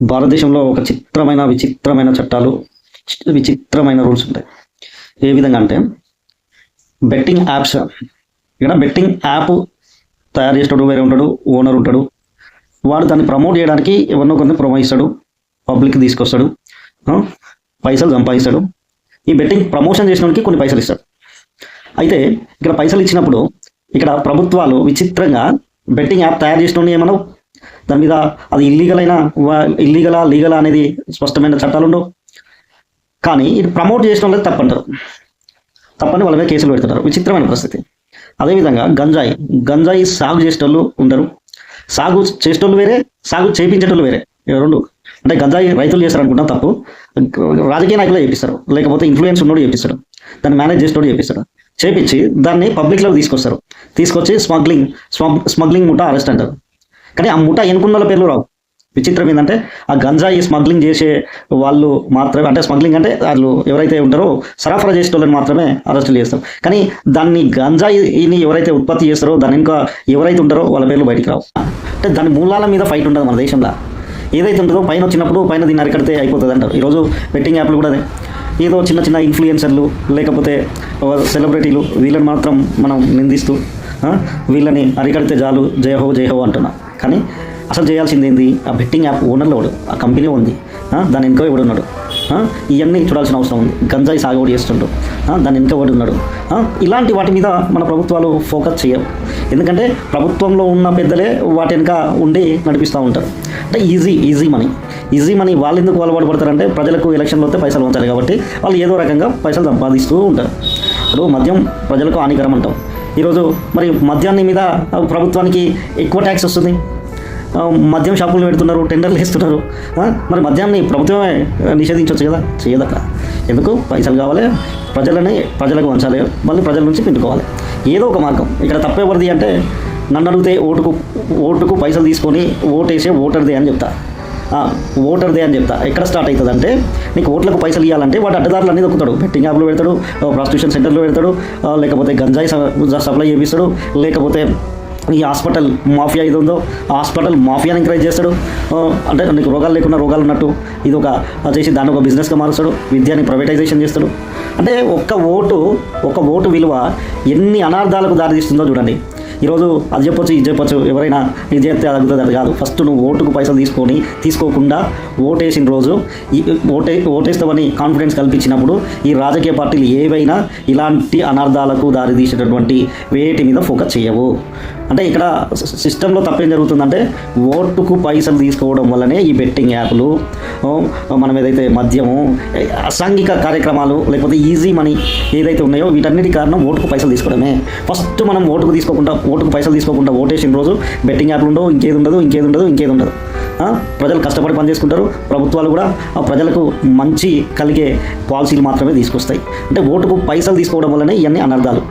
భారతదేశంలో ఒక చిత్రమైన విచిత్రమైన చట్టాలు విచిత్రమైన రూల్స్ ఉంటాయి. ఏ విధంగా అంటే బెట్టింగ్ యాప్స్ ఇక్కడ బెట్టింగ్ యాప్ తయారు చేసేటోడు వేరే ఉంటాడు ఓనర్ ఉంటాడు. వాడు దాన్ని ప్రమోట్ చేయడానికి ఎవరినో కొన్ని ప్రమోహిస్తాడు పబ్లిక్ తీసుకొస్తాడు పైసలు సంపాదిస్తాడు. ఈ బెట్టింగ్ ప్రమోషన్ చేసినోడికి కొన్ని పైసలు ఇస్తాడు. అయితే ఇక్కడ పైసలు ఇచ్చినప్పుడు ఇక్కడ ప్రభుత్వాలు విచిత్రంగా బెట్టింగ్ యాప్ తయారు చేసిన ఏమన్నా దాని మీద అది ఇల్లీగల్ అయినా ఇల్లీగలా లీగలా అనేది స్పష్టమైన చట్టాలు ఉండవు కానీ ఇది ప్రమోట్ చేసిన వాళ్ళకి తప్పంటారు. తప్పని వాళ్ళ మీద కేసులు పెడుతున్నారు విచిత్రమైన పరిస్థితి. అదేవిధంగా గంజాయి. గంజాయి సాగు చేసేటోళ్ళు ఉండరు. సాగు చేసేటోళ్ళు వేరే సాగు చేయించేటోళ్ళు వేరే. రెండు. అంటే గంజాయి రైతులు చేస్తారనుకుంటాం తప్పు. రాజకీయ నాయకులు చేపిస్తారు. లేకపోతే ఇన్ఫ్లుయెన్స్ ఉన్నోడు చేపిస్తాడు దాన్ని మేనేజ్ చేసేటోడు చేపిస్తాడు చేపించి దాన్ని పబ్లిక్లోకి తీసుకొస్తారు. తీసుకొచ్చి స్మగ్లింగ్ స్మగ్లింగ్ ముఠా అరెస్ట్ అంటారు. కానీ ఆ ముఠా ఎన్నుకున్న పేర్లు రావు. విచిత్రం ఏంటంటే ఆ గంజాయి స్మగ్లింగ్ చేసే వాళ్ళు మాత్రమే అంటే స్మగ్లింగ్ అంటే వాళ్ళు ఎవరైతే ఉంటారో సరఫరా చేసే వాళ్ళని మాత్రమే అరెస్టులు చేస్తారు కానీ దాన్ని గంజాయిని ఎవరైతే ఉత్పత్తి చేస్తారో దాని ఇంకా ఎవరైతే ఉంటారో వాళ్ళ పేర్లు బయటికి రావు. అంటే దాని మూలాల మీద ఫైట్ ఉంటుంది మన దేశంలో. ఏదైతే ఉంటుందో పైన వచ్చినప్పుడు పైన దీన్ని అరికడితే అయిపోతుంది అంటారు ఈరోజు బెట్టింగ్ యాప్లు కూడా అదే. ఏదో చిన్న చిన్న ఇన్ఫ్లుయెన్సర్లు లేకపోతే సెలబ్రిటీలు వీళ్ళని మాత్రం మనం నిందిస్తూ వీళ్ళని అరికడితే చాలు జయహో జయహో అంటున్నాం. కానీ అసలు చేయాల్సింది ఏంది? ఆ బెట్టింగ్ యాప్ ఓనర్లో లోడు ఆ కంపెనీ ఉంది. దాని వెనుక ఎవడు ఉన్నాడు? ఇవన్నీ చూడాల్సిన అవసరం ఉంది. గంజాయి సాగుబడి చేస్తుంటాడు దాని వెనుక ఎవడు ఉన్నాడు? ఇలాంటి వాటి మీద మన ప్రభుత్వాలు ఫోకస్ చేయవు ఎందుకంటే ప్రభుత్వంలో ఉన్న పెద్దలే వాటి వెనుక ఉండి నడిపిస్తూ ఉంటారు. అంటే easy easy money easy money వాళ్ళు ఎందుకు అలవాటు పడతారంటే ప్రజలకు ఎలక్షన్లో వస్తే పైసలు ఉంచాలి కాబట్టి వాళ్ళు ఏదో రకంగా పైసలు సంపాదిస్తూ ఉంటారు. ఇప్పుడు మద్యం ప్రజలకు హానికరం అంటాం. ఈరోజు మరి మద్యాన్ని మీద ప్రభుత్వానికి ఎక్కువ ట్యాక్స్ వస్తుంది. మద్యం షాపులు పెడుతున్నారు టెండర్లు వేస్తున్నారు. మరి మద్యాన్ని ప్రభుత్వమే నిషేధించవచ్చు కదా? చేయదక్క. ఎందుకు? పైసలు కావాలి ప్రజలని ప్రజలకు వంచాలి మళ్ళీ ప్రజల నుంచి పిండుకోవాలి. ఏదో ఒక మార్గం. ఇక్కడ తప్పేవరిది అంటే నన్ను అడిగితే ఓటుకు ఓటుకు పైసలు తీసుకొని ఓటేసే ఓటర్ది అని చెప్తా. ఓటర్దే అని చెప్తా. ఎక్కడ స్టార్ట్ అవుతుంది అంటే నీకు ఓట్లకు పైసలు ఇవ్వాలంటే వాడు అడ్డదారులు అనేది దొక్కుతాడు బెట్టింగ్ యాప్లో పెడతాడు ప్రాస్టిట్యూషన్ సెంటర్లో పెడతాడు లేకపోతే గంజాయి స- సప్లై చేపిస్తాడు లేకపోతే ఈ హాస్పిటల్ మాఫియా ఇది ఉందో హాస్పిటల్ మాఫియాని ఎంకరేజ్ చేస్తాడు. అంటే నీకు రోగాలు లేకుండా రోగాలు ఉన్నట్టు ఇది ఒక చేసి దాన్ని ఒక బిజినెస్గా మారుస్తాడు విద్యని ప్రైవేటైజేషన్ చేస్తాడు. అంటే ఒక్క ఓటు ఒక ఓటు విలువ ఎన్ని అనార్థాలకు దారితీస్తుందో చూడండి. ఈరోజు అది చెప్పొచ్చు ఇది చెప్పొచ్చు ఎవరైనా ఇది చేస్తే అది అది కాదు. ఫస్ట్ నువ్వు ఓటుకు పైసలు తీసుకొని తీసుకోకుండా ఓటేసిన రోజు ఈ ఓటే ఓటేస్తామని కాన్ఫిడెన్స్ కల్పించినప్పుడు ఈ రాజకీయ పార్టీలు ఏవైనా ఇలాంటి అనార్థాలకు దారితీసేటటువంటి వేటి మీద ఫోకస్ చేయవు. అంటే ఇక్కడ సిస్టంలో తప్పేం జరుగుతుందంటే ఓటుకు పైసలు తీసుకోవడం వల్లనే ఈ బెట్టింగ్ యాప్లు మనం ఏదైతే మద్యము అసాంఘిక కార్యక్రమాలు లేకపోతే ఈజీ మనీ ఏదైతే ఉన్నాయో వీటన్నిటి కారణం ఓటుకు పైసలు తీసుకోవడమే. ఫస్ట్ మనం ఓటుకు తీసుకోకుండా ఓటుకు పైసలు తీసుకోకుండా ఓటేసిన రోజు బెట్టింగ్ యాప్లు ఉండవు ఇంకేది ఉండదు ఇంకేది ఉండదు ఇంకేది ఉండదు. ప్రజలు కష్టపడి పని చేసుకుంటారు ప్రభుత్వాలు కూడా ఆ ప్రజలకు మంచి కలిగే పాలసీలు మాత్రమే తీసుకొస్తాయి. అంటే ఓటుకు పైసలు తీసుకోవడం వల్లనే ఇవన్నీ అనర్థాలు.